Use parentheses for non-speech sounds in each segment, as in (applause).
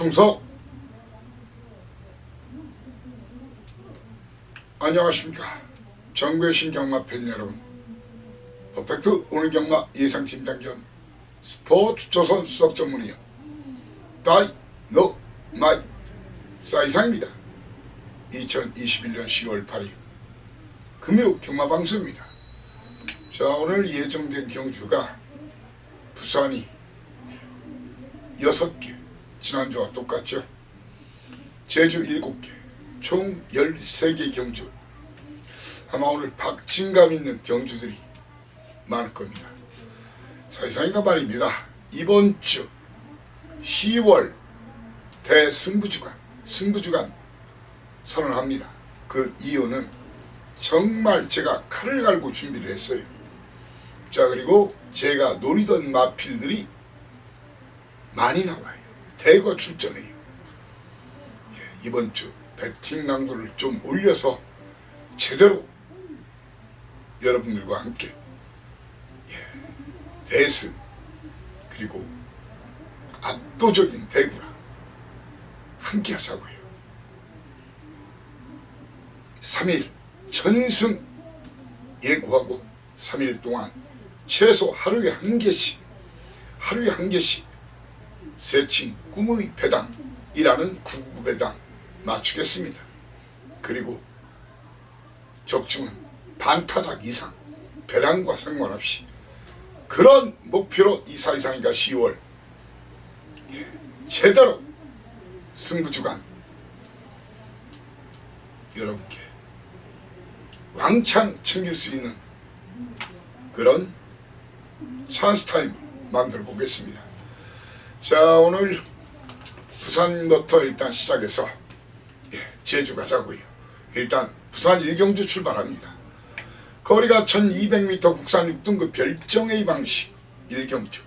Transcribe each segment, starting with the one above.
충성 안녕하십니까. 정배신 경마 팬 여러분. 퍼펙트 오늘 경마 예상팀장 겸 스포츠 조선 수석 전문의요. 다이 노 마이. 사이상입니다. 2021년 10월 8일 금요 경마 방송입니다. 자 오늘 예정된 경주가 부산이 6개 지난주와 똑같죠? 제주 7개 총 13개 경주. 아마 오늘 박진감 있는 경주들이 많을 겁니다. 사이상이가 말입니다. 이번 주 10월 대승부주간 승부주간 선언합니다. 그 이유는 정말 제가 칼을 갈고 준비를 했어요. 자 그리고 제가 노리던 마필들이 많이 나와요 대거 출전해요. 예, 이번 주 배팅 강도를 좀 올려서 제대로 여러분들과 함께 예, 대승 그리고 압도적인 대구라 함께 하자고요. 3일 전승 예고하고 3일 동안 최소 하루에 한 개씩 하루에 한 개씩 세칭 꿈의 배당이라는 구구 배당 맞추겠습니다. 그리고 적중은 반타작 이상 배당과 상관없이 그런 목표로 이사 이상이가 10월 예, 제대로 승부주간 여러분께 왕창 챙길 수 있는 그런 찬스 타임 만들어 보겠습니다. 자 오늘 부산부터 일단 시작해서 예, 제주 가자고요. 일단 부산 일경주 출발합니다. 거리가 1200m 국산 6등급 별정의 방식 일경주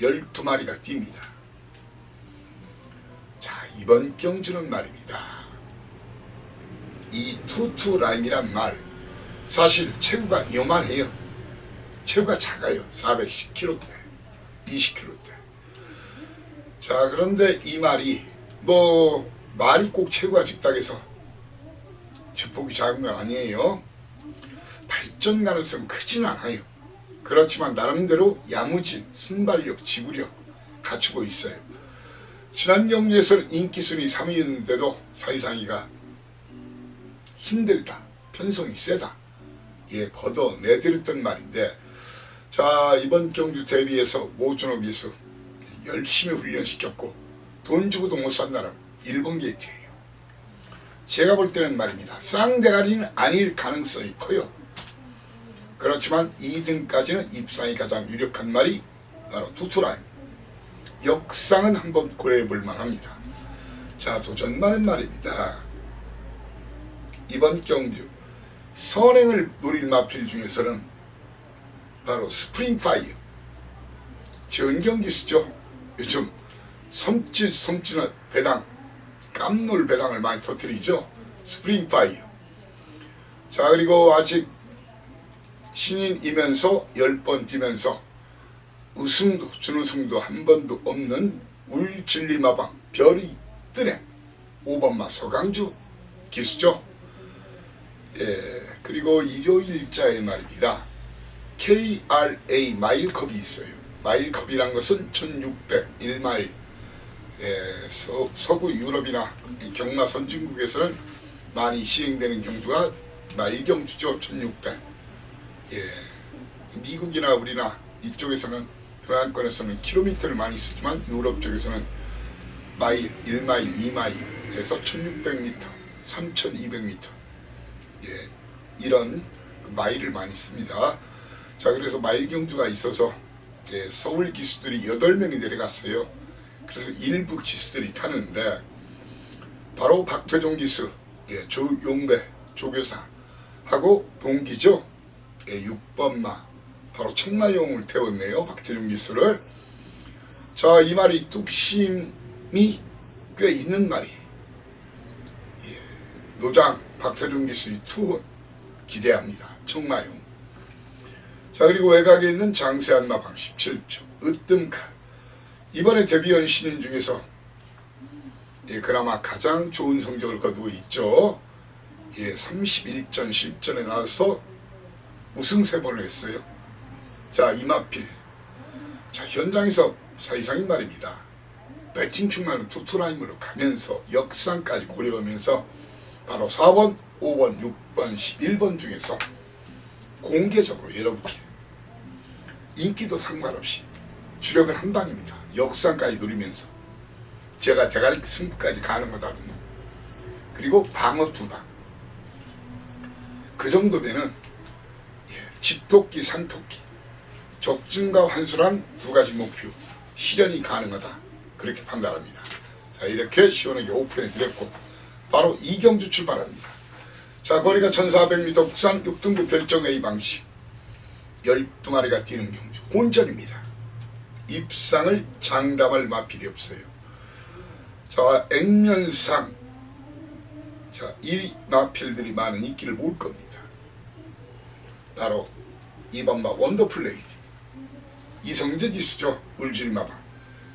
12마리가 뜁니다. 자 이번 경주는 말입니다. 이 투투 라인이란 말 사실 체구가 요만해요. 체구가 작아요. 410kg대, 20kg대. 자 그런데 이 말이 뭐 말이 꼭 체구가 직닥해서 주폭이 작은 건 아니에요. 발전 가능성 크진 않아요. 그렇지만 나름대로 야무진 순발력, 지구력 갖추고 있어요. 지난 경주에서는 인기 순위 3위였는데도 사이상이가 힘들다, 편성이 세다, 예, 걷어내드렸던 말인데, 자, 이번 경주 대비해서 모준호 기수 열심히 훈련시켰고, 돈 주고도 못 산다는 일본 게이트예요. 제가 볼 때는 말입니다. 쌍대가리는 아닐 가능성이 커요. 그렇지만 2등까지는 입상이 가장 유력한 말이 바로 투투라인. 역상은 한번 고려해 볼 만합니다. 자, 도전만은 말입니다. 이번 경주 선행을 노릴 마필 중에서는 바로 스프링 파이어 전경기수죠. 요즘 섬찟 섬찟한 배당 깜놀 배당을 많이 터뜨리죠. 스프링 파이어. 자 그리고 아직 신인이면서 열번 뛰면서 우승도 준우승도 한 번도 없는 울진리마방 별이 뜨네 5번마 서강주 기수죠. 예, 그리고 일요일자에 말입니다. KRA 마일컵이 있어요. 마일컵이란 것은 1600 1마일. 예, 서, 서구 유럽이나 이 경마 선진국에서는 많이 시행되는 경주가 마일경주죠. 1600. 예, 미국이나 우리나 이쪽에서는 동양권에서는 킬로미터를 많이 쓰지만 유럽 쪽에서는 마일, 1마일, 2마일에서 1600m, 3200m 예, 이런 그 마일을 많이 씁니다. 자, 그래서 마일 경주가 있어서 예, 서울 기수들이 8명이 내려갔어요. 그래서 일부 기수들이 타는데 바로 박태종 기수, 예, 조용배, 조교사 하고 동기죠. 예, 6번마 바로 청마용을 태웠네요. 박태종 기수를. 자, 이 말이 뚝심이 꽤 있는 말이. 예, 노장 박태종 기수의 투혼 기대합니다. 청마용. 자 그리고 외곽에 있는 장세한 마방 17초 으뜸칼 이번에 데뷔한 신인 중에서 예, 그나마 가장 좋은 성적을 거두고 있죠. 예, 31전 실전에 나와서 우승 세 번을 했어요. 자, 이마필. 자, 현장에서 사이상인 말입니다. 배팅 충만은 투투라임으로 가면서 역상까지 고려하면서 바로 4번, 5번, 6번, 11번 중에서 공개적으로 여러분께 인기도 상관없이 주력을 한 방입니다. 역상까지 노리면서 제가 대가리 승부까지 가는 거다군요. 그리고 방어 두 방. 그 정도면은 예, 집토끼, 산토끼, 적증과 환술한 두 가지 목표 실현이 가능하다. 그렇게 판단합니다. 자, 이렇게 시원하게 오픈해 드렸고 바로 이경주 출발합니다. 자, 거리가 1400m 국산 6등급 별정 A 방식 12마리가 뛰는 경주 혼전입니다. 입상을 장담할 마필이 없어요. 자, 액면상 자, 이 마필들이 많은 인기를 모을 겁니다. 바로 이번마 원더풀 레이디 이성재 기수죠. 울지리 마방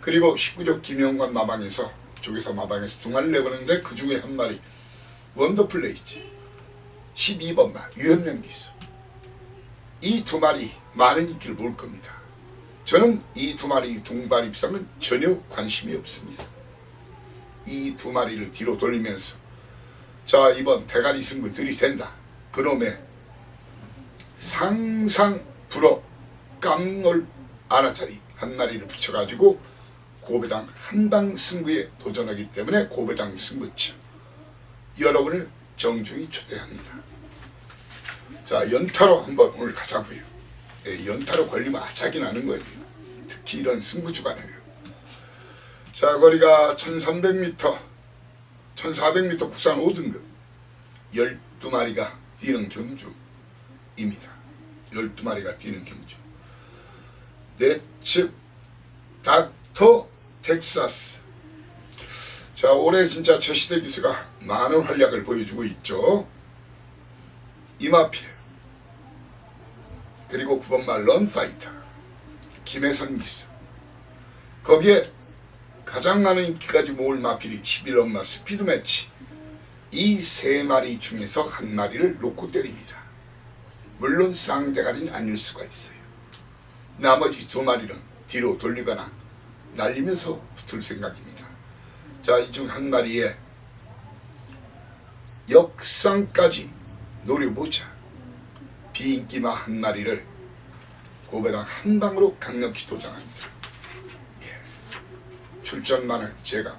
그리고 19적 김영관 마방에서 쪽에서 마방에서 두 마리를 내보는데 그 중에 한 마리 원더풀 레이지 12번마 유현명 기수 이두 마리 많은 인기를 모을 겁니다. 저는 이 두 마리 동반 입상은 전혀 관심이 없습니다. 이 두 마리를 뒤로 돌리면서 자 이번 대가리 승부 들이댄다. 그놈의 상상 불어 깜놀 아나짜리 한 마리를 붙여가지고 고배당 한방 승부에 도전하기 때문에 고배당 승부처 여러분을 정중히 초대합니다. 자 연타로 한번 오늘 가자고요. 예, 연타로 걸리면 아작이 나는 거예요. 특히 이런 승부 주간에는. 자 거리가 1300m 1400m 국산 5등급 12마리가 뛰는 경주입니다. 12마리가 뛰는 경주. 내측 닥터 텍사스. 자, 올해 진짜 최시대 기수가 많은 활약을 보여주고 있죠. 이마필. 그리고 9번말 런파이터. 김혜선 기수. 거기에 가장 많은 인기까지 모을 마필이 11엄마 스피드 매치. 이 세 마리 중에서 한 마리를 놓고 때립니다. 물론 쌍대가리는 아닐 수가 있어요. 나머지 두 마리는 뒤로 돌리거나 날리면서 붙을 생각입니다. 자, 이 중 한 마리에 역상까지 노려보자. 비인기마 한 마리를 고배당 한 방으로 강력히 도장합니다. 예. 출전만을 제가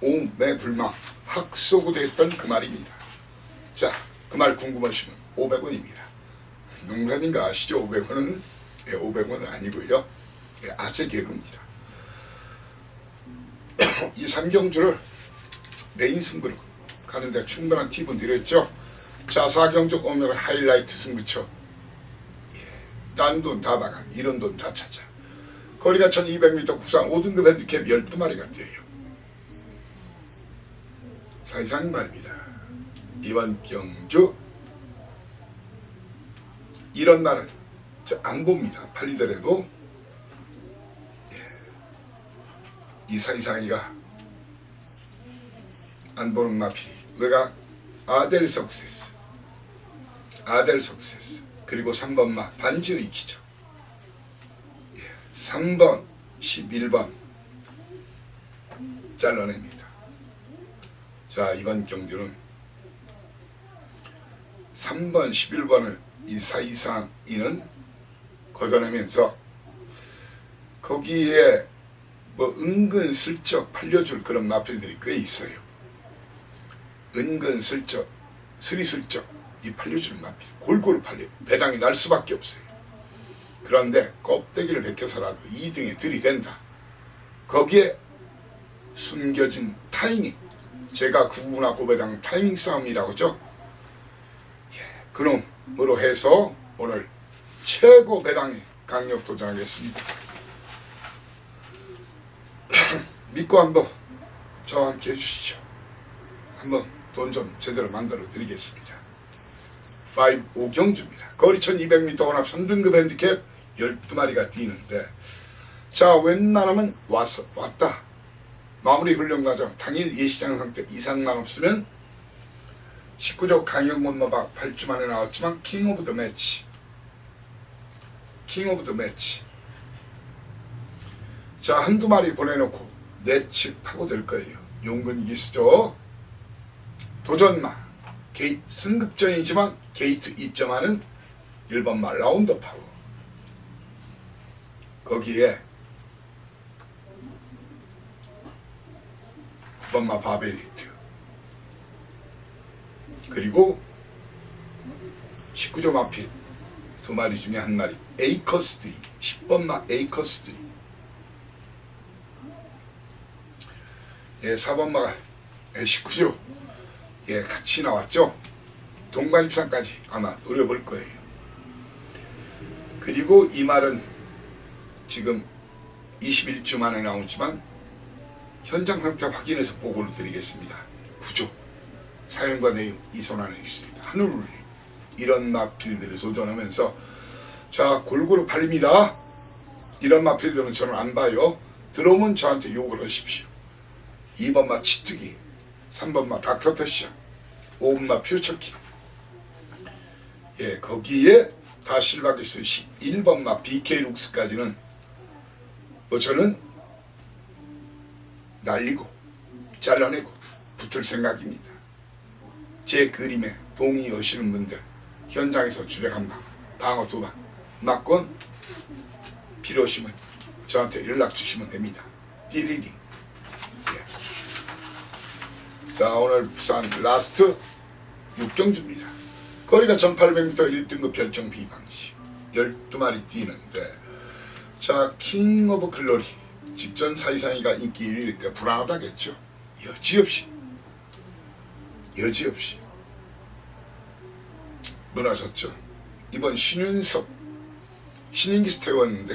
오매불망 학소구도 했던 그 말입니다. 자, 그 말 궁금하시면 500원입니다. 농담인가 아시죠? 500원은 예, 500원은 아니고요. 예, 아재 개그입니다. (clears throat) 이 삼경주를 메인 승부로 가는데 충분한 팁은 드렸죠. 자, 사경주 오늘 하이라이트 승부처. 예, 딴돈 다 박아, 이런 돈 다 찾아. 거리가 1200m 국산 5등급 핸디캡 12마리가 뛰어요. 사이상 말입니다. 이번 경주 이런 날은 저안 봅니다. 팔리더라도 예. 이 사이상이가 안 보는 마피 왜가 아델 석세스 아델 석세스 그리고 3번 마 반지의 기적 예. 3번 11번 잘라냅니다. 자 이번 경주는 3번 11번을 이 사이상 이는 걷어내면서 거기에 뭐 은근슬쩍 팔려줄 그런 마필들이 꽤 있어요. 은근슬쩍 스리슬쩍 이 팔려줄 마필 골고루 팔려요. 배당이 날 수밖에 없어요. 그런데 껍데기를 벗겨서라도 2등에 들이댄다. 거기에 숨겨진 타이밍 제가 구구나 고배당 타이밍 싸움이라고 하죠. 예, 그놈으로 해서 오늘 최고 배당에 강력 도전하겠습니다. (clears throat) 믿고 한번 저와 함께 해주시죠. 한번 돈 좀 제대로 만들어 드리겠습니다. 5 오경주입니다. 거리 1200m 혼합 3등급 핸디캡 12마리가 뛰는데 자 웬만하면 왔어, 왔다. 마무리 훈련 과정 당일 예시장 상태 이상만 없으면 19조 강력 못마박 8주 만에 나왔지만 킹 오브 더 매치. 킹 오브 더 매치. 자 한두 마리 보내놓고 내측 파고들 거예요. 용근 기스죠 도전마 게이, 승급전이지만 게이트 2점하는 1번마 라운드 파워 거기에 9번마 바벨 히트 그리고 19점 앞필 두 마리 중에 한 마리 에이커스들이 10번마 에이커스들이 예 4번마가 예, 19조 예 같이 나왔죠 동반 입상까지 아마 노려볼 거예요 그리고 이 말은 지금 21주 만에 나오지만 현장 상태 확인해서 보고를 드리겠습니다 구조 사연과 내용 이손안에 있습니다. 하늘을 이런 마필들을 소전하면서 자 골고루 팔립니다. 이런 마필들은 저는 안 봐요. 들어오면 저한테 욕을 하십시오. 2번마 치트기, 3번마 닥터패션, 5번마 퓨처키. 예, 거기에 다 실각이 있어요. 1번마 BK 룩스까지는 뭐 저는 날리고 잘라내고 붙을 생각입니다. 제 그림에 동의하시는 분들 현장에서 주력 한 방, 방어 두 방, 막건 필요하시면 저한테 연락 주시면 됩니다. 띠리리. 예. 자 오늘 부산 라스트 6경주입니다. 거리가 1800m 1등급 별정 비방식 12마리 뛰는데 자 킹 오브 글로리 직전 사이상이가 인기 1위일 때 불안하다겠죠. 여지없이 여지없이 무너졌죠. 이번 신윤섭 신인기 스 태웠는데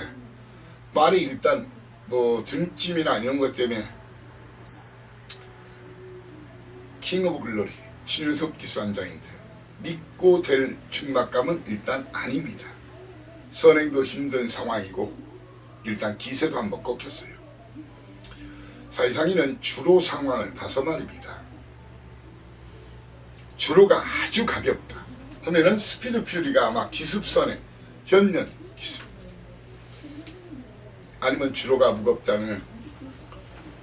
말이 일단 뭐 등짐이나 이런 것 때문에 킹 오브 글로리 신윤섭 기수한장인데 믿고 될 충막감은 일단 아닙니다. 선행도 힘든 상황이고 일단 기세도 한번 꺾였어요. 사이상이는 주로 상황을 봐서 말입니다. 주로가 아주 가볍다 하면은 스피드 퓨리가 아마 기습선에 현면 기습 아니면 주로가 무겁다면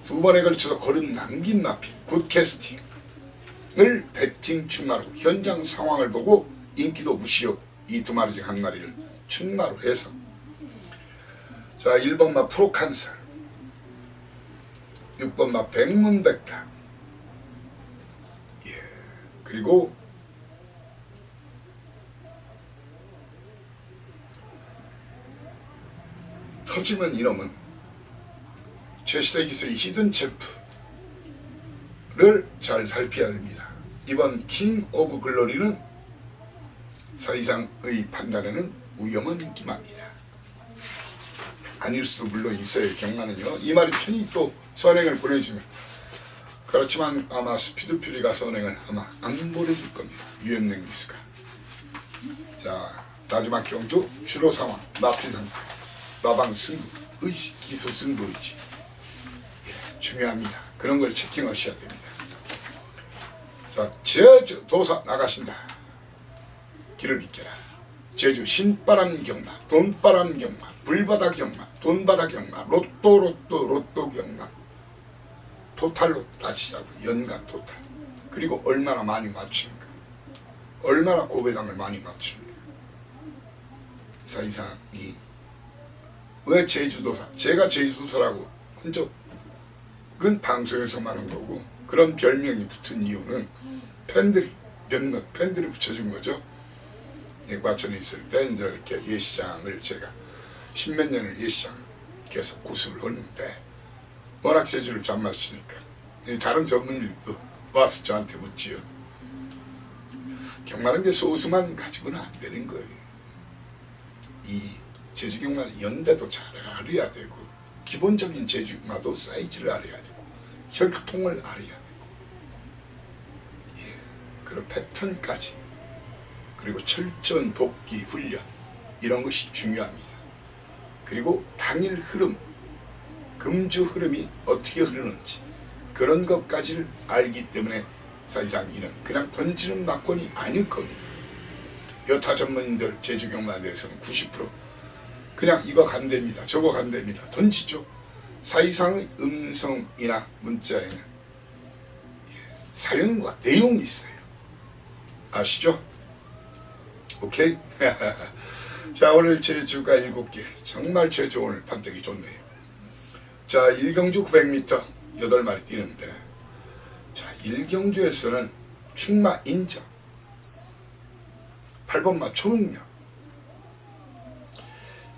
두 번에 걸쳐서 걸음 남긴 마필 굿 캐스팅 을 배팅 충마로 현장 상황을 보고 인기도 무시하고 이 두 마리 중 한 마리를 충마로 해서. 자 1번마 프로칸설. 6번마 백문백답 그리고 터지면 이놈은 최시대 기수의 히든 챔프를 잘 살펴야 됩니다. 이번 킹 오브 글로리는 사이상의 판단에는 위험한 인기만입니다. 아닐 수 물론 있어요. 경마는요. 이 말이 편히 또 선행을 보내주면 그렇지만 아마 스피드 퓨리가 선행을 아마 안 보내줄 겁니다. 유엔냉 기스가. 자 마지막 경주 주로 상황 마필 상태 마방 승부 의지 기소 승부 의지 예, 중요합니다. 그런 걸 체킹하셔야 됩니다. 자 제주 도사 나가신다. 길을 비켜라. 제주 신바람 경마, 돈바람 경마, 불바다 경마, 돈바다 경마, 로또 로또 로또 경마. 토탈로 따지자고 연간 토탈 그리고 얼마나 많이 맞추는가 얼마나 고배당을 많이 맞추는가 사이상이 왜 제주도사 제가 제주도사라고 한 적은 방송에서 말한 거고 그런 별명이 붙은 이유는 팬들이 몇몇 팬들이 붙여준 거죠 예, 과천에 있을 때 이제 이렇게 예시장을 제가 십몇 년을 예시장 계속 고수를 했는데 워낙 재주를 잘 맞추니까 다른 전문일도 와서 저한테 묻지요. 경마는 게 소수만 가지고는 안 되는 거예요. 이 제주 경마는 연대도 잘 알아야 되고 기본적인 제주 경마도 사이즈를 알아야 되고 혈통을 알아야 그런 패턴까지 그리고 철저한 복귀 훈련 이런 것이 중요합니다. 그리고 당일 흐름 금주 흐름이 어떻게 흐르는지 그런 것까지를 알기 때문에 사실상 이는 그냥 던지는 낙권이 아닐 겁니다. 여타 전문인들 제주경만 대해서는 90% 그냥 이거 간대입니다. 저거 간대입니다. 던지죠. 사이상의 음성이나 문자에는 사연과 내용이 있어요. 아시죠? 오케이? (laughs) 자 오늘 제 주가 7개 정말 제주 오늘 판때기 좋네요. 자 일경주 900m 8마리 뛰는데 자 일경주에서는 충마 인정 8번마 초능력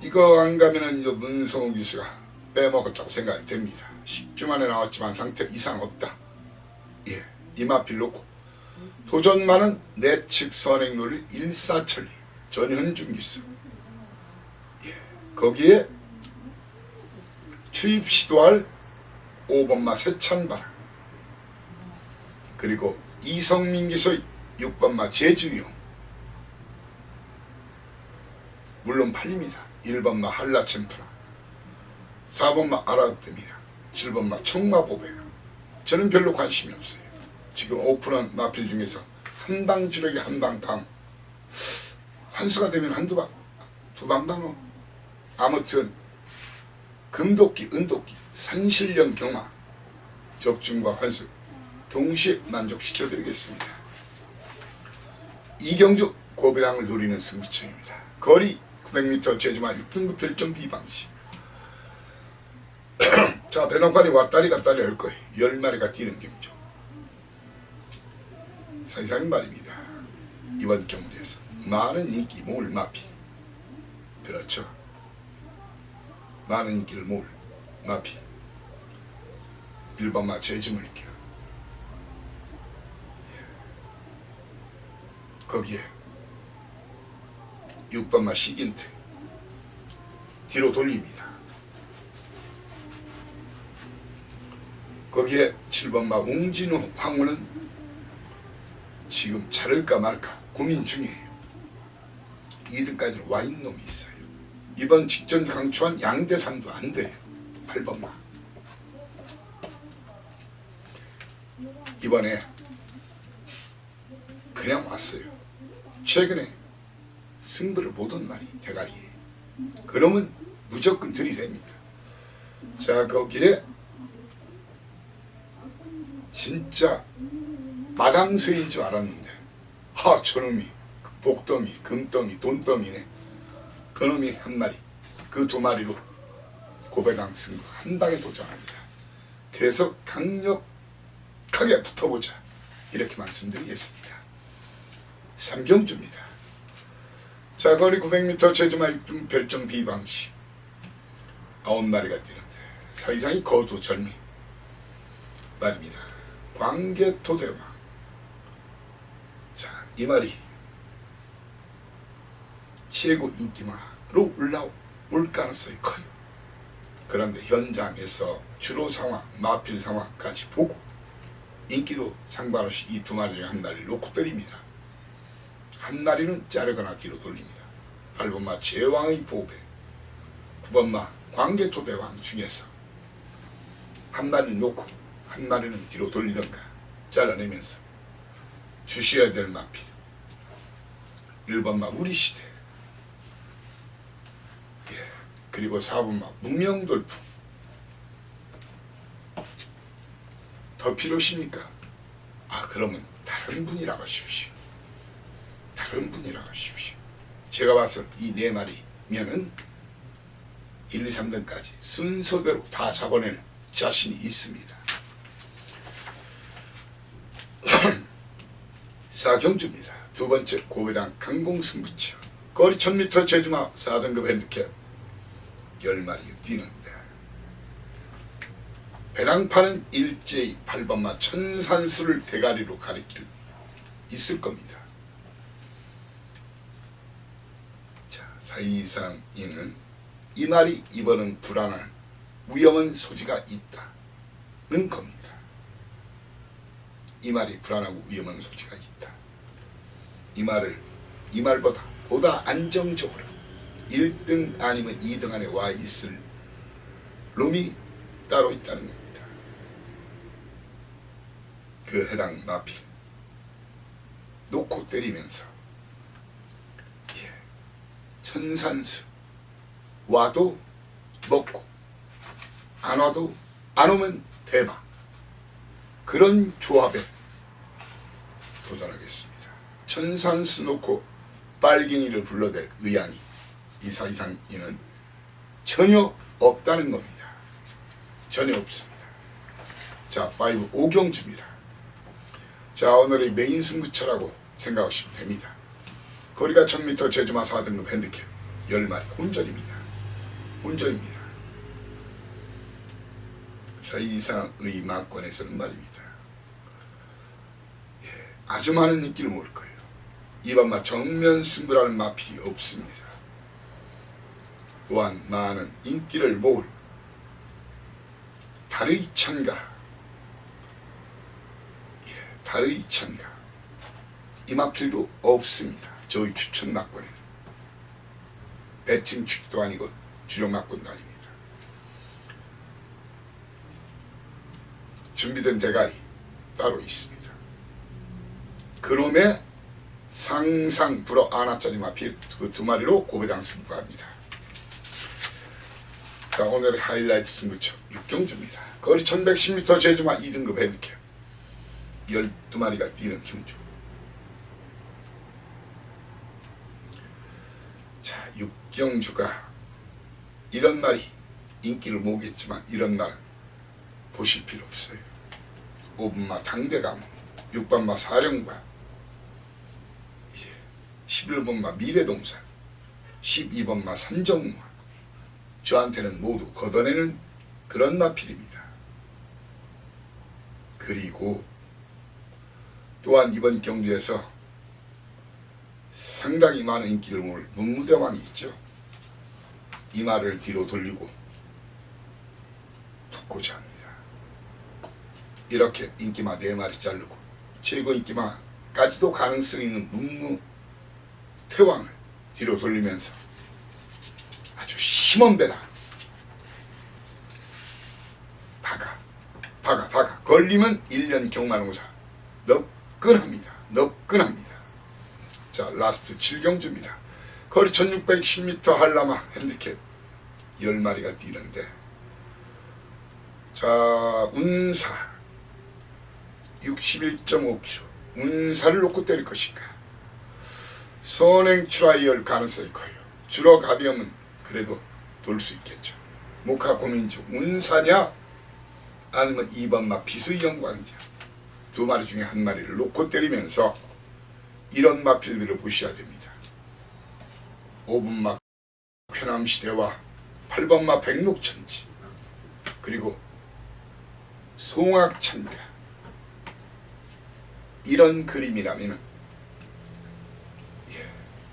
이거 안 가면은 문성우 기수가 빼먹었다고 생각이 됩니다. 10주 만에 나왔지만 상태 이상 없다. 예, 이마필 놓고 도전만은 내측 선행놀이 일사천리 전현중 기수 예, 거기에 추입 시도할 5번마 세찬바람 그리고 이성민 기수의 6번마 제주용 물론 팔립니다. 1번마 한라챔프라. 4번마 아라뜨미라. 7번마 청마보배 저는 별로 관심이 없어요. 지금 오픈한 마필 중에서 한방 주력이 한방 방 환수가 되면 한두 방, 두 방 방어 아무튼 금도끼, 은도끼, 산신령 경마 적중과 환수 동시에 만족시켜 드리겠습니다. 이경주 고배당을 노리는 승부처입니다. 거리 900m 제주마 6등급 별점 비방식 (clears throat) 자 배낭판이 왔다리 갔다리 할 거예요. 10마리가 뛰는 경주 사실상 말입니다. 이번 경주에서 많은 인기 모을 마피 그렇죠. 많은 인기를 모을 마피 1번마 제주물길 거기에 6번마 시긴트 뒤로 돌립니다. 거기에 7번마 웅진우 황후는 지금 차를까 말까 고민 중이에요. 2등까지 와 있는 놈이 있어요. 이번 직전 강추한 양대산도 안 돼요. 8번마. 이번에 그냥 왔어요. 최근에 승부를 보던 말이 대가리에. 그러면 무조건 들이댑니다. 자 거기에 진짜 마당쇠인 줄 알았는데 하 저놈이 복더미 금더미 돈더미네 그놈이 한 마리 그 두 마리로 고배강 승부 한 방에 도전합니다. 그래서 강력하게 붙어보자 이렇게 말씀드리겠습니다. 삼경주입니다. 자 거리 900m 제주마 6등 별점 비방식 아홉 마리가 뛰는데 사이상이 거두 절미 말입니다. 광개토대왕 자 이 말이 최고 인기마로 올라올 가능성이 커요. 그런데 현장에서 주로 상황, 마필 상황까지 보고 인기도 상관없이 이 두 마리 중에 한 마리를 놓고 때립니다. 한 마리는 자르거나 뒤로 돌립니다. 8번마 제왕의 보배 9번마 광개토대왕 중에서 한 마리를 놓고 한 마리는 뒤로 돌리던가 잘라내면서 주셔야 될 마필 1번마 우리 시대 예. 그리고 4번마 문명돌풍 더 필요하십니까? 아 그러면 다른 분이라고 하십시오 다른 분이라고 하십시오. 제가 봐서 이 네 마리면은 1, 2, 3등까지 순서대로 다 잡아낼 자신이 있습니다. (clears throat) 사경주입니다. 두 번째 고배당 강공승부처 거리 1000m 제주마 4등급 핸드캡 10마리 뛰는데 배당파는 일제히 8번마 천산수를 대가리로 가리킬 있을 겁니다. 자, 사이상 이는 이 말이 이번은 불안할 위험한 소지가 있다는 겁니다. 이 말이 불안하고 위험한 소지가 있다. 이 말을 이 말보다 보다 안정적으로 1등 아니면 2등 안에 와 있을 놈이 따로 있다는 겁니다. 그 해당 마필 놓고 때리면서 예, 천산수 와도 먹고 안 와도 안 오면 대박 그런 조합에 도전하겠습니다. 천산수 놓고 빨갱이를 불러댈 의향이 이사이상이는 전혀 없다는 겁니다. 전혀 없습니다. 자, 5 오경주입니다. 자, 오늘의 메인 승부처라고 생각하시면 됩니다. 거리가 1000m 제주마 4등급 핸드캡 10마리 혼전입니다. 혼전입니다. 사이상의 막권에서는 말입니다. 예, 아주 많은 인기를 모을 거예요. 이번마 정면 승부라는 마필이 없습니다. 또한 많은 인기를 모을 달의 찬가 예, 달의 찬가 이 마필도 없습니다. 저희 추천 막권에는 배팅 축도 아니고 주력 막권도 아닙니다. 준비된 대가리 따로 있습니다. 그놈의 상상 불어 아나짜리 마필 그 두 마리로 고배당 승부합니다. 자 오늘의 하이라이트 승부처 육경주입니다. 거리 1110m 제주마 2등급 핸드캡 12마리가 뛰는 경주 자 육경주가 이런 말이 인기를 모으겠지만 이런 말 보실 필요 없어요. 5분마 당대감 6번마 사령관 11번마 미래동산 12번마 산정마 저한테는 모두 걷어내는 그런 마필입니다. 그리고 또한 이번 경주에서 상당히 많은 인기를 모을 문무대왕이 있죠. 이 말을 뒤로 돌리고 붙고자 합니다. 이렇게 인기마 네 마리 자르고 최고 인기마까지도 가능성 있는 문무 태왕을 뒤로 돌리면서 아주 심한 배다. 박아, 박아, 박아. 걸리면 1년 경마농사. 너끈합니다. 너끈합니다. 자, 라스트 7경주입니다. 거리 1610m 한라마 핸디캡 10마리가 뛰는데 자, 운사 61.5km. 운사를 놓고 때릴 것인가? 선행 트라이얼 가능성이 커요. 주로 가벼우면 그래도 돌 수 있겠죠. 목화 고민 중 운사냐 아니면 2번 막 비수의 영광이냐 두 마리 중에 한 마리를 놓고 때리면서 이런 마필들을 보셔야 됩니다. 5번 막 쾌남시대와 8번 막 백록천지 그리고 송악천가 이런 그림이라면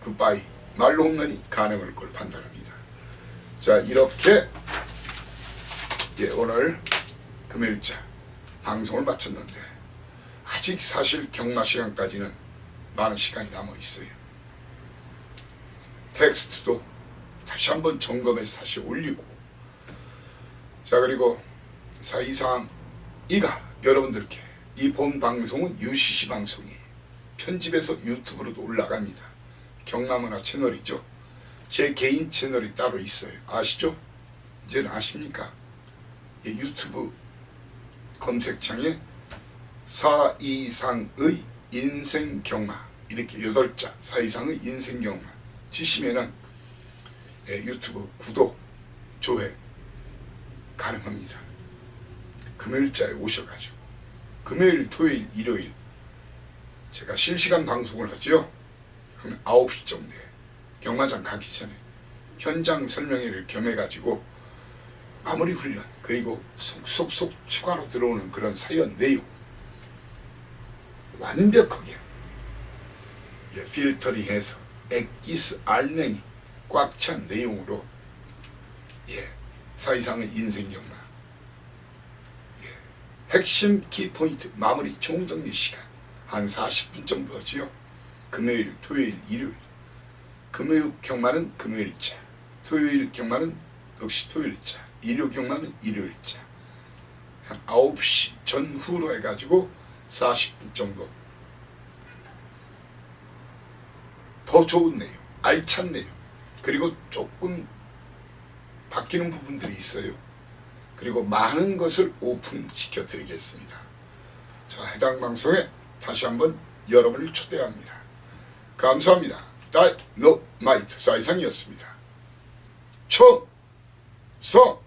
굿바이 말로 홈런이 가능할 걸 판단합니다. 자 이렇게 예, 오늘 금요일자 방송을 마쳤는데 아직 사실 경마 시간까지는 많은 시간이 남아 있어요. 텍스트도 다시 한번 점검해서 다시 올리고 자 그리고 사이상 이가 여러분들께 이 본 방송은 UCC 방송이에요. 편집해서 유튜브로도 올라갑니다. 경마문화 채널이죠. 제 개인 채널이 따로 있어요. 아시죠? 이제는 아십니까? 예, 유튜브 검색창에 사이상의 인생 경마 이렇게 여덟 자 사이상의 인생 경마 치시면은 예, 유튜브 구독 조회 가능합니다. 금요일자에 오셔가지고 금요일, 토요일, 일요일 제가 실시간 방송을 하지요. 한 9시 정도에 경마장 가기 전에 현장 설명회를 겸해가지고 마무리 훈련 그리고 속속속 추가로 들어오는 그런 사연 내용. 완벽하게 예, 필터링해서 액기스 알맹이 꽉 찬 내용으로 예, 사이상의 인생 경마 예, 핵심 키포인트 마무리 총정리 시간. 한 40분 정도 하지요. 금요일, 토요일, 일요일. 금요일 경마는 금요일자. 토요일 경마는 역시 토요일자. 일요 경마는 일요일자. 한 9시 전후로 해가지고 40분 정도 더 좋은 내용, 알찬 내용, 그리고 조금 바뀌는 부분들이 있어요. 그리고 많은 것을 오픈시켜 드리겠습니다. 자, 해당 방송에 다시 한번 여러분을 초대합니다. 감사합니다. 다이노마이트 사이상이었습니다. 초, 서,